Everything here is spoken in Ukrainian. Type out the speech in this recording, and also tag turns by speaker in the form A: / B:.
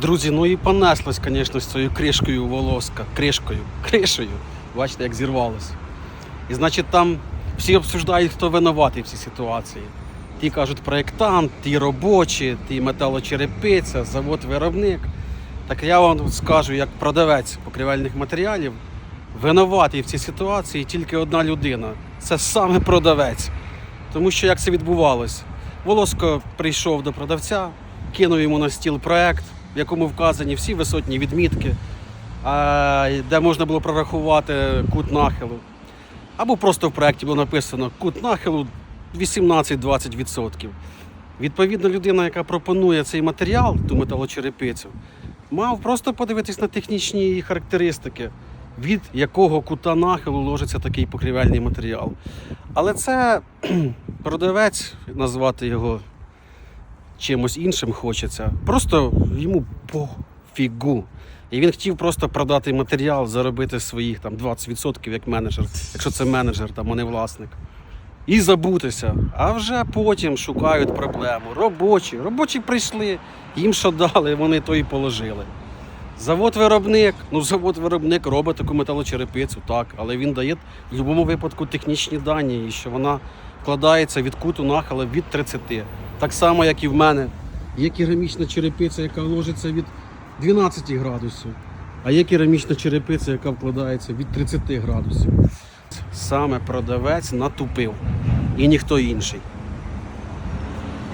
A: Друзі, ну і понеслось, звісно, з цією кришкою волоска. Кришкою, кришею. Бачите, як зірвалося. І значить, там всі обсуждають, хто винуватий в цій ситуації. Ті кажуть проєктант, ті робочі, ті металочерепиця, завод-виробник. Так я вам скажу, як продавець покривельних матеріалів, винуватий в цій ситуації тільки одна людина. Це саме продавець. Тому що як це відбувалось? Волоско прийшов до продавця, кинув йому на стіл проект, в якому вказані всі висотні відмітки, де можна було прорахувати кут нахилу. Або просто в проєкті було написано кут нахилу 18-20%. Відповідно, людина, яка пропонує цей матеріал, ту металочерепицю, мав просто подивитись на технічні її характеристики, від якого кута нахилу ложиться такий покрівельний матеріал. Але це продавець, назвати його чимось іншим хочеться. Просто йому пофігу. І він хотів просто продати матеріал, заробити своїх там 20% як менеджер, якщо це менеджер, там, а не власник. І забутися. А вже потім шукають проблему. Робочі. Робочі прийшли, їм що дали, вони то і положили. Завод-виробник, ну завод-виробник робить таку металочерепицю, так, але він дає в будь-якому випадку технічні дані, і що вона вкладається від куту нахила від 30. Так само, як і в мене. Є керамічна черепиця, яка ложиться від 12 градусів, а є керамічна черепиця, яка вкладається від 30 градусів. Саме продавець натупив і ніхто інший.